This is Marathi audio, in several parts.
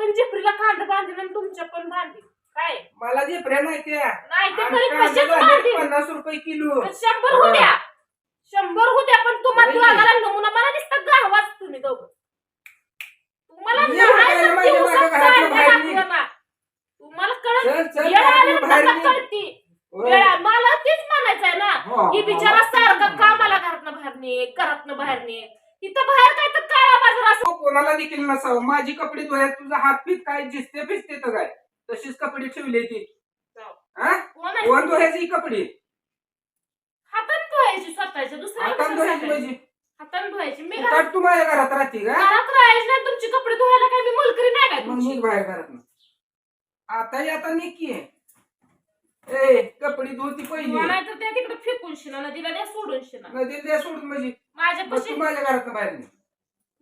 पण जिपरीला कांदा बांधीन आणि तुमच्या पण बांधीन काय? मला जे प्रेम आहे नाही ते तरी झाले बांधीन पन्नास रुपये किलो. शंभर होत्या शंभर होत्या पण तुम्हाला? दोघाला नमुना मला नुसतं गावाच तुम्ही दोघं. तुम्हाला नाही दिवसात काढलं ना. कळत चल चल येडं आलं घरातनं ना बाहेर आता निघ. कळती. होय. वेळा मला तेच म्हणायचंय ना हो, की हो, बिचारा हो. सारखं कामाला घरातनं बाहेर ने घरातनं बाहेर ने तिथं बाहेर काय तर काळा बाजार असं. कोणाला देखील नसावं? माझी कपडे धुयात तुझा हात पीत काय? जिसते पिसते तर काय? तशीच कपडे ठेवली ती. हा? कोण आहे? कोण धुयाची कपडे? हातात धुवायची स्वतःच्या दुसऱ्या हातात धुयाची म्हणजे? हातात धुवायची. मी तू घरात काढ तू माझ्या घरात राहते का? घरात राहायचं नाही तुमची कपडे धुवायला काय मी मुलकरी नाही काय मग तुमची? निघ बाहेर घरात आता आता निकी ए कपडे धुती पहिली. तर त्या तिकडे फेकून शिना नदीला द्या सोडून शिना नदी द्या सोडून म्हणजे मग तू माझ्या घरात बाहेर निघ.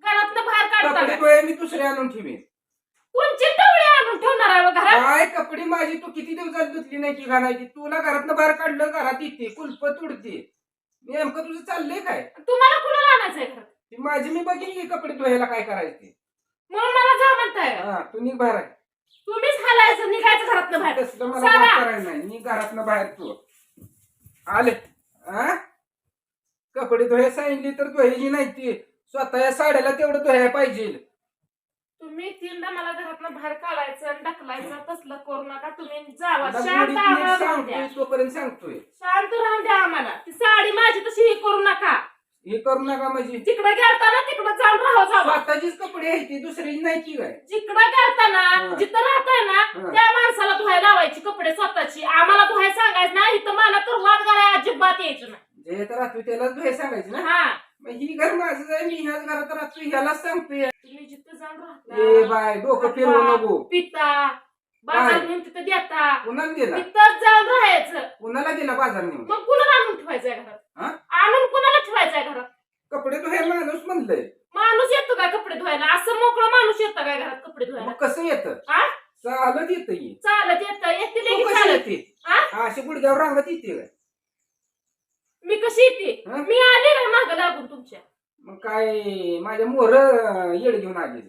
घरातनं बाहेर कपडे काढता मी दुसरे आणून ठेवीन. कोणची टवळी आणून ठेवणार आहे बा घरात? काय कपडे माझी तू किती दिवसात धुतली नाही की घालायची? तुला घरातनं बाहेर काढलं घरात येते कुलप तुडते. नेमकं तुझं चाललंय काय? तुम्हाला कुणाला आणायचंय घरात? ती माझी मी बघीन की कपडे धुवायला काय करायचे. म्हणून मला जा म्हणताय. हा तू निघ बाहेर. आहे. तुम्हीच हालायचं निघायचं घरातनं बाहेर. तसलं मला सारा. बात करायचं नाही. निघ घरातनं बाहेर तू. आले. हा कपडे धुवायला सांगितली तर धुवायची नाही ती. स्वतः या साड्याला तेवढं धुवायला पाहिजे. तुम्ही तीनदा मला घरातनं बाहेर काढायचं आणि ढकलायचं तसलं करू नका. तुम्ही जावा. शांत आम्हाला द्या सांगतोय तोपर्यंत सांगतोय. शांत राहून द्या आम्हाला. ती साडी माझी तशी हे करू नका. हे करू नका म्हणजे तिकडे गेलताना तिकडे जाऊन राहा जावा. स्वतःचीच कपडे आहेत ती दुसरी नाही की काय? जिकडे गेलताना हा. जिथं राहताय ना हा. त्या माणसाला धुवायला लावायची कपडे स्वतःची. आम्हाला धुवायला सांगायचं नाही इथं मला तर वाद घालाय अजिबात यायचं नाही. जे तर राहतो त्यालाच धुवायला सांगायचं ना. हा. मग ही घर माझं आहे मी ह्याच घरात राहतो ह्यालाच सांगतोय तुम्ही जिथं जाऊन ए राहता बाय डोकं फिरवू नको. पिता बाजार? नेऊन तिथं देता. कुणाला दिला? तिथंच जाऊन राहायचं. कुणाला दिला बाजार नेऊन? मग कुणाला आणून ठेवायचंय हा? घरात? आणून कुणाला ठेवायचंय घरात? कपडे धुवायला माणूस म्हणलंय. माणूस येतो काय कपडे धुवायला? असं मोकळं माणूस येतं काय घरात कपडे धुवायला? मग कसं येतं? हा? चालत येतं ही. चालत येतं. येते तू लगेच कशी चालत. येते? हा? हा, अशी गुडघ्यावर रांगत येते. काय मी कशी येते हा? मी आले ना माग लागून तुमच्या. मग काय माझ्या मोर येड घेऊन आली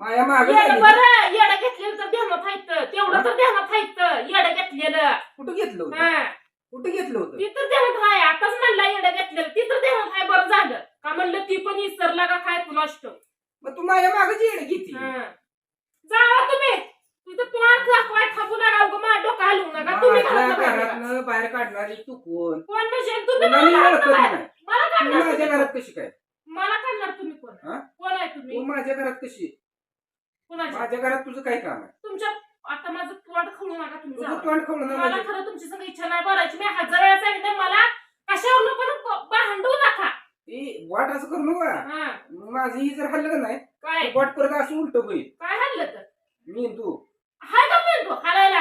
माझ्या माग येडं बरं येडं घेतलेलं तर ध्यानात हायत तेवढं तर ध्यानात हायत येडं घेतलेलं. कुठं घेतलं होतं? हा. कुठं घेतलं होतं? ती तर ध्यानात हाय. आताच म्हणला येडं घेतलेलं. ती तर ध्यानात हाय. बरं झालं. का म्हणलं ती पण इसरला का काय? तुला असतो मग तू माझ्या मागच येड घेते? जावा तुम्ही. तिथं तोंड दाखवाय थांबू नका उगा माझं डोकं हलवू नका. तुम्ही बाहेर नका. घरातनं बाहेर काढणारी तू कोण? कोण म्हणजे? तुम्ही तुला मला मी काढणार ओळखत. नाही. मला तू काढणार माझ्या तुम्ही घरात कोण? कशी काय? मला काढणार तुम्ही कोण? हा? कोण आहे तू तुम्ही माझ्या घरात कशी? कोणाच्या माझ्या घरात तुझं काय काम आहे? तुमच्या आता माझं तोंड खवळू नका तुझं जावा. तोंड मला ना खरं तुमची संग इच्छा नाही बोलायची. मी हजार वेळा सांगितलं मला कशावर पण भांडू नका. वाट असं करू नका. हा. माझं ही जर हल्लं का नाही काय? वाट परत असं उलट होईल. काय हल्लं तर? मी तू हाय का मेंदू हालायला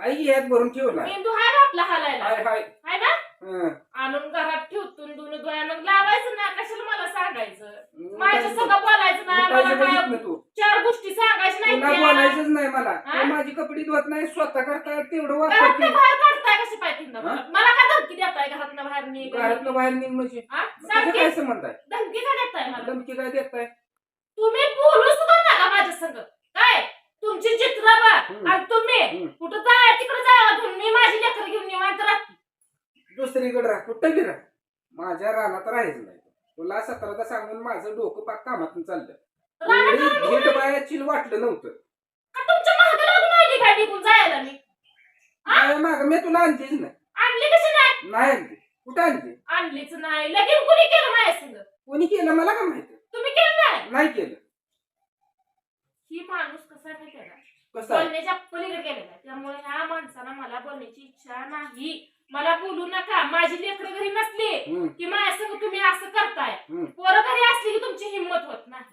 आई यात भरून ठेवला मेंदू हाय ना आपला हालायला. हाय हाय. हाय ना? हं. आणून घरात ठेवतून दोन डोळ्यानं लावायचं ना कशाला मला सांगायचं? माझ्या उठायचं संग बोलायचं नाही उठायचं मला काय बघितलं तू. चार गोष्टी सांगायच्या तुला नाही बोलायचंच नाही मला. हा? तू माझी कपडे धुवत नाही स्वतः करता तेवढं वापरते. बाहेर काढताय कशी पाहिजे हा? मला? मला काय धमकी देताय घरातनं बाहेर मी घरातनं बाहेर निघ म्हणजे? हा? तुझं सारखी काय संबंध आहे? धमकी काय देताय मला? धमकी काय देताय? तुम्ही बोलू सुद्धा नका माझ्या संग. काय? तुमची चित्र बघ. आणि तुम्ही. कुठं जाय तिकडे जावा घेऊन मी माझी लेकर घेऊन निवांत राहते दुसरीकडे राह. कुठं बी राह. माझ्या रानात राहायचं नाही. तुला सतरादा सांगून माझं डोकं पाक कामातून चाललं. रानात एवढी राहून भेट बायाची वाटलं नव्हतं. का तुमच्या मागे लागून आली काय निघून जायला मी? हा? माग मी तुला आणलीच नाही. आणली कशी नाही? नाही आणली. कुठं आणली? आणलीच नाही. लगेच कुणी केलं माझ्या संग कोणी केलं मला का माहिती? तुम्ही केलं नाही? नाही केलं. ही माणूस कसा आहे कसं आहे? बोलण्याच्या पलीकडे गेलेला आहे. त्यामुळे ह्या माणसाला मला बोलण्याची इच्छा नाही. मला बोलू नका. माझी लेकरं घरी नसली हम्म. की माझ्या संग तुम्ही असं करताय. हम्म. पोरं घरी असली की तुमची हिंमत होत नाही.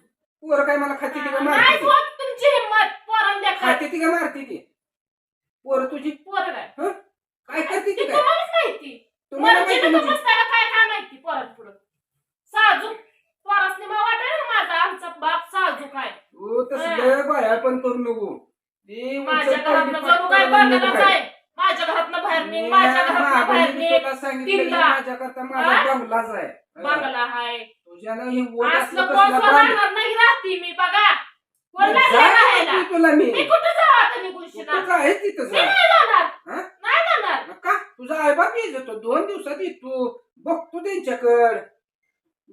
पोरं काय मला खाती ती का नाही मारती ती? होत तुमची हिंमत. पोरांना द्या खात. ती का मारती ती? पोरं तुझी? पोरं काय? काय करते ते ती काय? तुम्हालाच माहिती. तुम्हाला मर्जीनं माहिती म्हणजे? बसताना काय काय माहिती पोरांपुढं साजूक पोरासने मग वाटाय ना माझा आमचा बाप साजूक आहे तू तसलं बाया पण करू नको. ते माझ्या उचल जणू काय? माझ्या बाहेर निघ. मी माझ्या निघ. तुला सांगितलं तीनदा. माझ्याकरता माझा हा? बंगलाच आहे. बांगला हाय. तुझ्यानं हे वोट असलं असलं कोण कसलं बांध- राहणार नाही राहती मी बघा. कोण मग लागलं जा राहायला तू तुला मी. मी कुठं जाऊ आता निघून शिना कुठं आहे तिथं मी जा नाही जाणार. हा? नाही जाणार. का? तुझा आई बाप येतो दोन दिवसात येतो. बघतो त्यांच्याकड.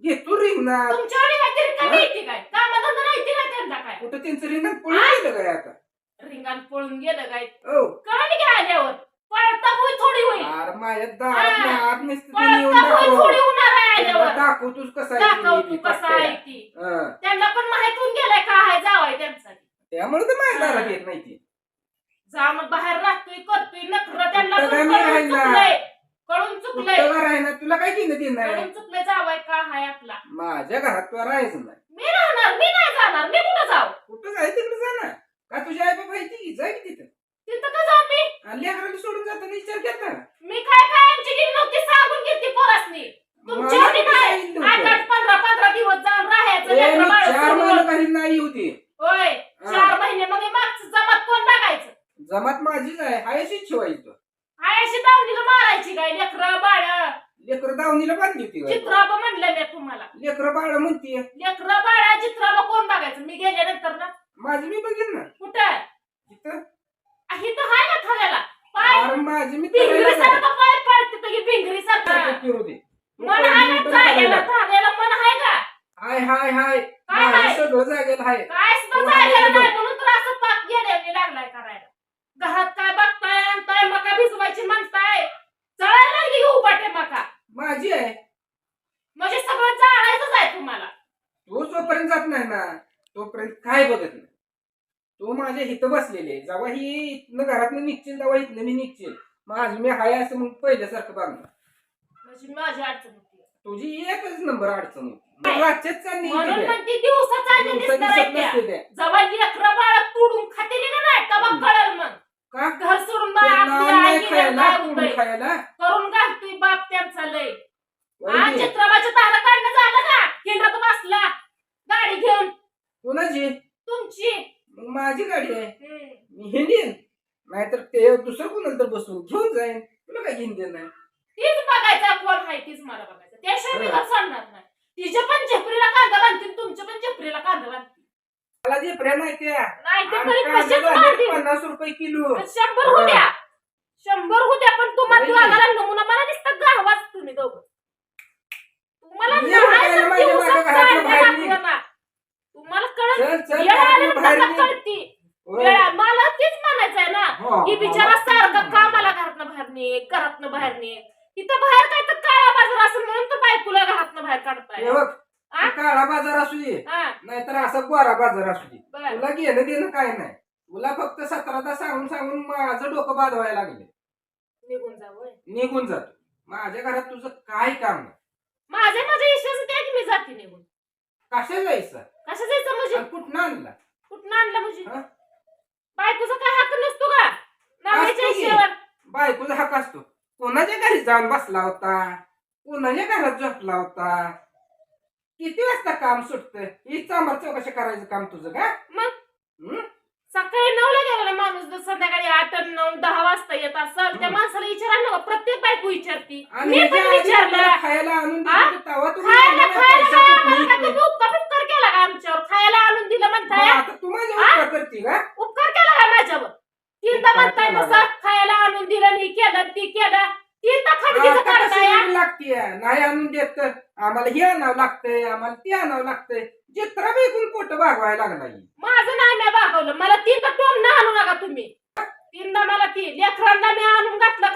घेतो रिंगणात तुमच्याकडे काहीतरी हा? कमी येते काय कामधंदा नाही ते काय त्यांना काय कुठं त्यांचं रिंगणात पळून गेलं काय आता रिंगाण पळून गेलं काय ओ कळली काय आल्यावर पळता होई थोडी होई अरे माझ्या दारात हा. आत नसते ते येऊन पळता होई दाखव. थोडी होणार आहे आल्यावर दाखव तूच कसं आहे दाखव ते तू कसा. आहे ती हं. त्यांना पण माहितून गेलाय का आहे जावाय त्यांचा त्यामुळे तर माझ्या हा. दारात येत नाही ती जाऊन बाहेर राहतोय करतोय नखर त्यांना कुठं पण काय कळून राहिला? चुकलंय कळून चुकलंय. का राहिना तुला काय घेणं देणं आहे? कळून चुकलंय जावाय का? आहे आपला. माझ्या घरात तुला राहायचं नाही. मी राहणार मी नाही जाणार. मी कुठं जाऊ? कुठं जाय तिकडे जा ना. का तुझ्या आई बाबा ती जाय की तिथं. तिथं का जाऊ मी? आणि लेकराला सोडून जाताना विचार केला मी काय काय आमची गेली नव्हती सांगून घेतली पोरासनी. तुमची मला कुठं आठ? आठ पंधरा पंधरा दिवस जाऊन राहायचं ए, लेकरं मी बाळं चार सोडून. महिने घरी नाही होती. होय हा. चार महिने मग हे मागचं जमात कोण बघायचं? जमात माझीच आहे. हायशी शिवायचं हाय अशी दावणीला मारायची काय लेकरं बाळ दावणीला बांधली होती का? चित्राबा म्हणलं मी तुम्हाला. लेकर बाळ म्हणतीये लेकरं बाळा चित्राबा कोण बघायचं? मी गेल्यानंतर ना. माझी मी बघीन ना. कुठं? तिथं ही तर हाय ना ठरायला पाय. अरे माझी मी भिंगरी करायला सारखं पाय पडते तर भिंगरी जातो. सारखं फिरू दे तू? मन पहिली आहे ना उठून जागेला मन आहे का? हाय हाय हाय. काय माझं? सगळं जागेला हाय. काय सुद्धा तू जागेला आहे नाही बघ. म्हणून तर असं पाक गेल्याने लागलाय करायला घरात काय बघताय आणताय मका भिजवायची म्हणताय जळायला लागली की उभाटे मका माझी आहे म्हणजे सगळं जाळायचंच आहे तुम्हाला तू जोपर्यंत जात नाही ना तोपर्यंत काय बघत नाही तू माझ्या हिथं बसलेले जेव्हा ही इथनं घरातनं निघशील तेव्हा इथनं मी निघशील माझी मी हाय असं मग पहिल्यासारखं बांधणार म्हणजे माझी अडचण होती. तुझी एकच नंबर अडचण होती. मग रातच्याच चालली म्हणून इथे काय? म्हणते दिवसा चालली दिवसा दिसणार दिसत आहे त्या. नसते त्या. जेव्हा लेकरं बाळ तोडून खातेली का नाही तेव्हा हम्म. कळल मग. का? घर सोडून बा त्यांना आपली आई नाही गेल्यावर खायला काय कोण होतंय? खायला? करून घालतोय बाप त्यांचा लय. हा वैदी, चित्रबाच्या दारा काढणं झालं का? बसला. गाडी घेऊन. कोणाची? तुमची. मग माझी गाडी आहे. मी हिंडीन नाहीतर ते दुसरं कोणाला तर बसून घेऊन जाईन. तुला काय घेऊन देणार? तीच बघायचा कोण आहे तीच मला बघायचं. त्याशिवाय मी हा. घर सोडणार नाही. तिच्या पण झेपरीला कांदा बांधतील तुमच्या पण झेपरीला कांदा बांधतील. मला जे प्रेम आहे त्या. नाही ते तरी पन्नास रुपये किलो. शंभर होत्या शंभर होत्या पण तुम्हाला होय की? दोघाला नमुना मला दिसतात गावाच तुम्ही दोघं. तुम्हाला ये बघ, नाही माझ्या बाहेर निघ. तुम्हाला कळत चल चल येळ घरातनं बाहेर आल्यानंतर निघ. कळती होय. वेळा मला तीच म्हणायचंय ना हो, ही हो, बिचारा. सारखं कामाला घरातनं बाहेर निघ घरातनं बाहेर निघ तिथं बाहेर काय तर काळा बाजार असेल म्हणून तर बायकोला घरातनं बाहेर काढताय. हे बघ काळा बाजार असू दे हा. नाहीतर असा गोरा बाजार असू दे. बर. तुला घेणं देणं काय नाही. तुला फक्त सतरादा सांगून सांगून माझं डोकं बांधवायला लागले. निघून जा. निघून जातो. माझ्या घरात तुझं काय काम नाही माझे माझ्या इश्याचं ते की मी जाते निघून. कशा जायचं? कसं जायचं म्हणजे? आणि कुठनं आणला? कुठं आणलं म्हणजे? हा? बायकोचा काय हक्क नसतो का नवऱ्याच्या असतो की. इशेवर बायकोचा हक असतो. कोणाच्या घरी जाऊन बसला होता? कोणाच्या घरात झोपला होता? किती वाजता काम सुटतं? ही चांबर चौकशा करायचं काम तुझं का? मग? हं? सकाळी नऊला गेलेला माणूस जर संध्याकाळी आठ नऊ दहा वाजता येत असेल त्या हं. माणसाला विचारायला नको प्रत्येक बायको विचारती. आणि मी ह्याच्या पण आधी विचारलं. तुला खायला आणून हा? दिलं तेव्हा तू खायला म्हणला खायला पैसा काय कुठनं आम्हाला का येतोय? तुम्ही उपकार उपकार केला का आमच्यावर? खायला आणून दिलं मग म्हणताय आता तू माझ्या हा? उपकार करते का? उपकार केला का माझ्यावर? तीनदा उपकार म्हणताय केला खायला आणून दिलं नाही केलं? ती तीनदा खडकीचं वेळ लागतीये? नाही आणून देत तर. आम्हाला हे आणावं लागतंय आम्हाला ते आणावं लागतंय. जित्रा बेकून पोट भागवायला लागला ही. माझं नाही मी भागवलं. मला तीनदा टोम ना आणू नका तुम्ही. तीनदा मला ती लेकरांना मी आणून घातलं